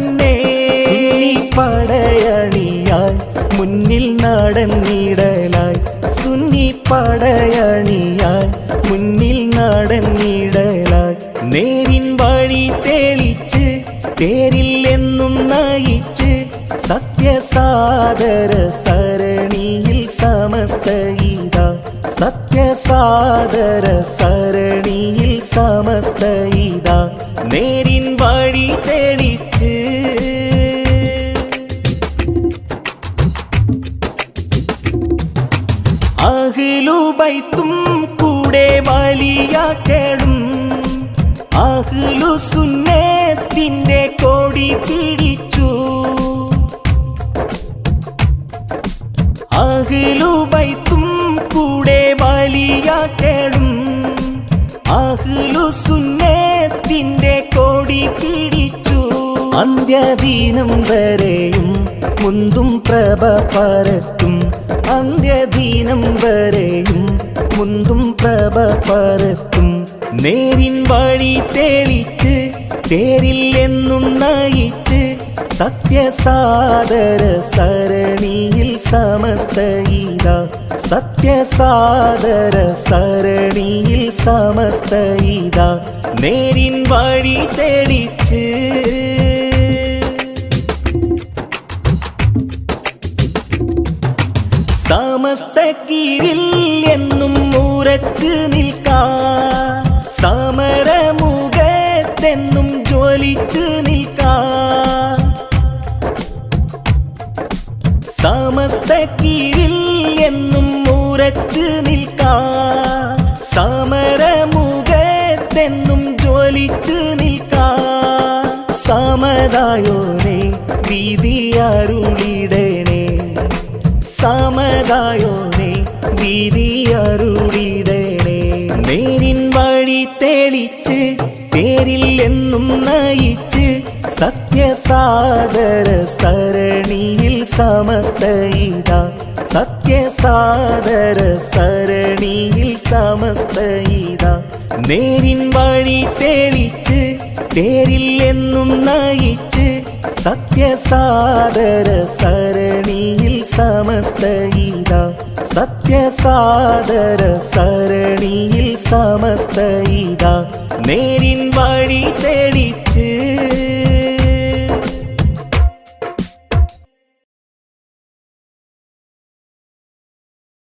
തന്നെ. പടയണിയായി മുന്നിൽ നടന്നിടലായി സുന്നി പടയണിയായി മുന്നിൽ നടന്നിടലായി നേരിൻ വഴി തെളിച്ച് തേരിൽ എന്നും നയിച്ച് സത്യസാദര സരണിയിൽ സമസ്തയിത സത്യസാദര സരണിയിൽ സമസ്തയിത നേരിൻ വഴി തെളിച്ച് അഹിലുബൈത്തും കൂടെ വലിയാക്കടും അഹ്ലു സുന്നത്തിന്റെ കോടി പിടിച്ചു. അഹ്ലു ബൈത്തും കൂടെ വലിയാക്കടും അഹ്ലു സുന്നത്തിന്റെ കോടി പിടിച്ചു. അന്ത്യദീനം വരെയും മുന്തും പ്രഭ പരത്തും. അന്ത്യദീനം വരെയും മുന്തും പ്രഭ പരത്തും നേരിൻ വഴി തെളിച്ച് തേരിൽ എന്നും നയിച്ച് സത്യസാദര സരണിയിൽ സമസ്തയിത. സത്യസാദര സരണിയിൽ സമസ്തയിത. നേരിൻ വഴി തെളിച്ച് സമസ്ത കീഴിൽ എന്നും ഉറച്ചു നിൽക്കാൻ. സമരമുഖത്തെന്നും ജ്വലിച്ചു നിൽക്കാൻ. സമസ്ത കീഴിൽ എന്നും ഉറച്ചു നിൽക്കാൻ. സമരമുഖത്തെന്നും ജ്വലിച്ചു നിൽക്കാൻ. സമതായോനെ വിധിയരുളിടണേ സമതായോനെ വിധിയരുളിടണേ തെളിച്ച് തേരിൽ എന്നും നയിച്ച് സത്യസാദര സരണിയിൽ സമസ്തയിത സത്യസാദര സരണിയിൽ സമസ്തയിത നേരിൻ വഴി തെളിച്ച് തേരിൽ എന്നും നയിച്ച് സത്യസാദര സരണിയിൽ സമസ്തയിത സത്യസാദര സരണിയിൽ സമസ്തയിത നേരിൻ വഴി തെളി